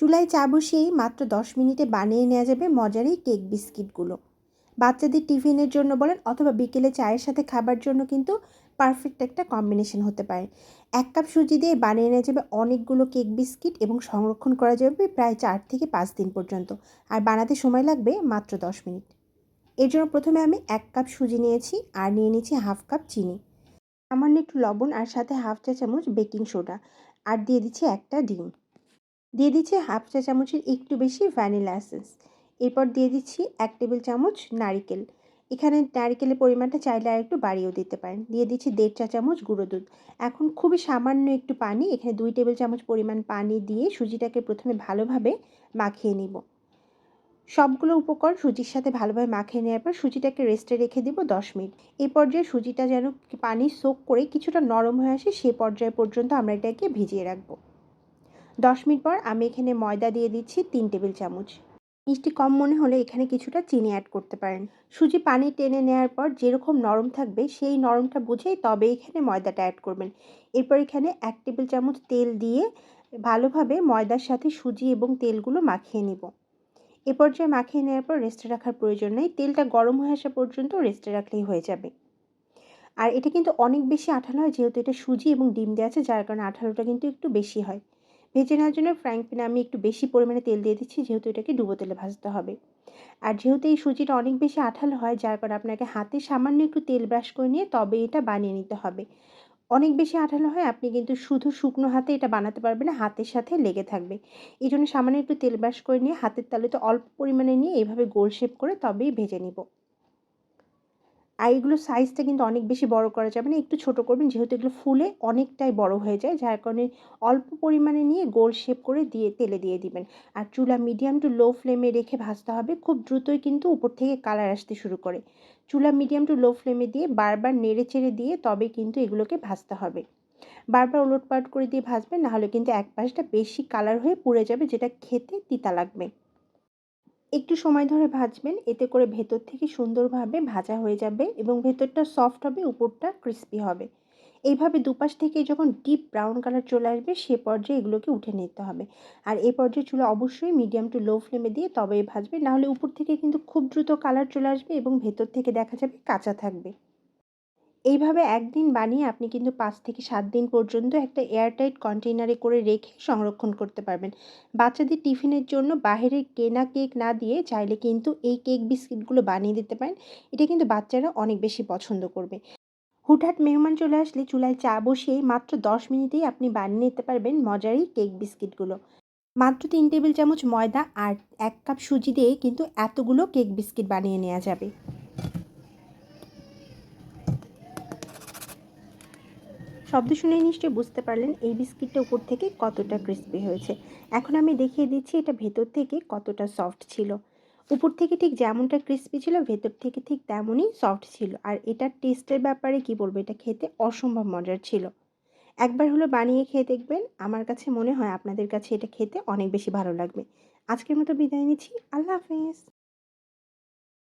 চুলায় চা বসিয়েই মাত্র দশ মিনিটে বানিয়ে নেওয়া যাবে মজার এই কেক বিস্কিটগুলো। বাচ্চাদের টিফিনের জন্য বলেন অথবা বিকেলে চায়ের সাথে খাবার জন্য কিন্তু পারফেক্ট একটা কম্বিনেশন হতে পারে। এক কাপ সুজি দিয়ে বানিয়ে নেওয়া যাবে অনেকগুলো কেক বিস্কিট এবং সংরক্ষণ করা যাবে প্রায় চার থেকে পাঁচ দিন পর্যন্ত। আর বানাতে সময় লাগবে মাত্র দশ মিনিট। এর জন্য প্রথমে আমি এক কাপ সুজি নিয়েছি আর নিয়ে নিয়েছি হাফ কাপ চিনি। সামান্য একটু লবণ আর সাথে হাফ চা চামচ বেকিং সোডা। আর দিয়ে দিচ্ছি একটা ডিম। দিয়ে দিচ্ছি হাফ চা চামচের একটু বেশি ভ্যানিলা এসেন্স। এরপর দিয়ে দিচ্ছি এক টেবিল চামচ নারিকেল। এখানে নারিকেলের পরিমাণটা চাইলে আর একটু বাড়িয়েও দিতে পারেন। দিয়ে দিচ্ছি দেড় চা চামচ গুঁড়ো দুধ। এখন খুবই সামান্য একটু পানি, এখানে দুই টেবিল চামচ পরিমাণ পানি দিয়ে সুজিটাকে প্রথমে ভালোভাবে মাখিয়ে নিব। সবগুলো উপকরণ সুজির সাথে ভালোভাবে মাখিয়ে নেওয়ার পর সুজিটাকে রেস্টে রেখে দিব দশ মিনিট। এই পর্যায়ে সুজিটা যেন পানি সোক করে কিছুটা নরম হয়ে আসে সেই পর্যায় পর্যন্ত আমরা এটাকে ভিজিয়ে রাখব। দশ মিনিট পর আমি এখানে ময়দা দিয়ে দিচ্ছি তিন টেবিল চামচ। মিষ্টি কম মনে হলে এখানে কিছুটা চিনি অ্যাড করতে পারেন। সুজি পানি টেনে নেওয়ার পর যেরকম নরম থাকবে সেই নরমটা বুঝেই তবে এখানে ময়দাটা অ্যাড করবেন। এরপর এখানে এক টেবিল চামচ তেল দিয়ে ভালোভাবে ময়দার সাথে সুজি এবং তেলগুলো মাখিয়ে নিব। এ পর্যায়ে মাখিয়ে নেওয়ার পর রেস্টে রাখার প্রয়োজন নেই। তেলটা গরম হয়ে আসা পর্যন্ত রেস্টে রাখলেই হয়ে যাবে। আর এটা কিন্তু অনেক বেশি আঠালো হয় যেহেতু এটা সুজি এবং ডিম দেওয়া আছে, যার কারণে আঠালোটা কিন্তু একটু বেশি হয়। ভেজে নেওয়ার জন্য ফ্রাইং প্যানে আমি একটু বেশি পরিমাণে তেল দিয়ে দিচ্ছি, যেহেতু এটাকে ডুবো তেলে ভাজতে হবে। আর যেহেতু এই সুজিটা অনেক বেশি আঠালো হয়, যার কারণে আপনাকে হাতে সামান্য একটু তেল ব্রাশ করে নিয়ে তবে এটা বানিয়ে নিতে হবে। অনেক বেশি আঠালো হয়, আপনি কিন্তু শুধু শুকনো হাতে এটা বানাতে পারবেন না, হাতের সাথে লেগে থাকবে। এই জন্য সামান্য একটু তেল ব্রাশ করে নিয়ে হাতের তালুতে অল্প পরিমাণে নিয়ে এইভাবে গোল শেপ করে তবেই ভেজে নিব। আর এগুলো সাইজটা কিন্তু অনেক বেশি বড় করা যাবে না, একটু ছোট করবেন। যেহেতু এগুলো ফুলে অনেকটাই বড় হয়ে যায়, যার কারণে অল্প পরিমাণে নিয়ে গোল শেপ করে দিয়ে তেলে দিয়ে দিবেন। আর চুলা মিডিয়াম টু লো ফ্লেমে রেখে ভাজতে হবে, খুব দ্রুতই কিন্তু উপর থেকে কালার আসতে শুরু করে। চুলা মিডিয়াম টু লো ফ্লেমে দিয়ে বারবার নেড়ে চেড়ে দিয়ে তবে কিন্তু এগুলোকে ভাজতে হবে। বারবার ওলটপালট করে দিয়ে ভাজবেন, নাহলে কিন্তু এক পাশটা বেশি কালার হয়ে পুড়ে যাবে, যেটা খেতে তিতা লাগবে। একটু সময় ধরে ভাজবেন, এতে করে ভেতর থেকে সুন্দরভাবে ভাজা হয়ে যাবে এবং ভেতরটা সফট হবে, উপরটা ক্রিস্পি হবে। এইভাবে দুপাশ থেকে যখন ডিপ ব্রাউন কালার চলে আসবে, সে পর্যায়ে এগুলোকে উঠে নিতে হবে। আর এই পর্যায়ে চুলা অবশ্যই মিডিয়াম টু লো ফ্লেমে দিয়ে তবেই ভাজবে নাহলে উপর থেকে কিন্তু খুব দ্রুত কালার চলে আসবে এবং ভেতর থেকে দেখা যাবে কাঁচা থাকবে। এইভাবে একদিন বানিয়ে আপনি কিন্তু পাঁচ থেকে সাত দিন পর্যন্ত একটা এয়ারটাইট কন্টেইনারে করে রেখে সংরক্ষণ করতে পারবেন। বাচ্চাদের টিফিনের জন্য বাহিরের কেনা কেক না দিয়ে চাইলে কিন্তু এই কেক বিস্কিটগুলো বানিয়ে দিতে পারেন। এটা কিন্তু বাচ্চারা অনেক বেশি পছন্দ করবে। হুটহাট মেহমান চলে আসলে চুলায় চা বসিয়ে মাত্র দশ মিনিটেই আপনি বানিয়ে নিতে পারবেন মজারই কেক বিস্কিটগুলো। মাত্র তিন টেবিল চামচ ময়দা আর এক কাপ সুজি দিয়ে কিন্তু এতগুলো কেক বিস্কিট বানিয়ে নেওয়া যাবে। শব্দ শুনে নিশ্চয়ই বুঝতে পারলেন এই বিস্কিটটা উপর থেকে কতটা ক্রিস্পি হয়েছে। এখন আমি দেখিয়ে দিচ্ছি এটা ভেতর থেকে কতটা সফট ছিল। উপর থেকে ঠিক যেমনটা ক্রিস্পি ছিল, ভেতর থেকে ঠিক তেমনই সফট ছিল। আর এটার টেস্টের ব্যাপারে কি বলব, এটা খেতে অসম্ভব মজার ছিল। একবার হলো বানিয়ে খেয়ে দেখবেন, আমার কাছে মনে হয় আপনাদের কাছে এটা খেতে অনেক বেশি ভালো লাগবে। আজকের মতো বিদায় নিচ্ছি, আল্লাহ হাফেজ।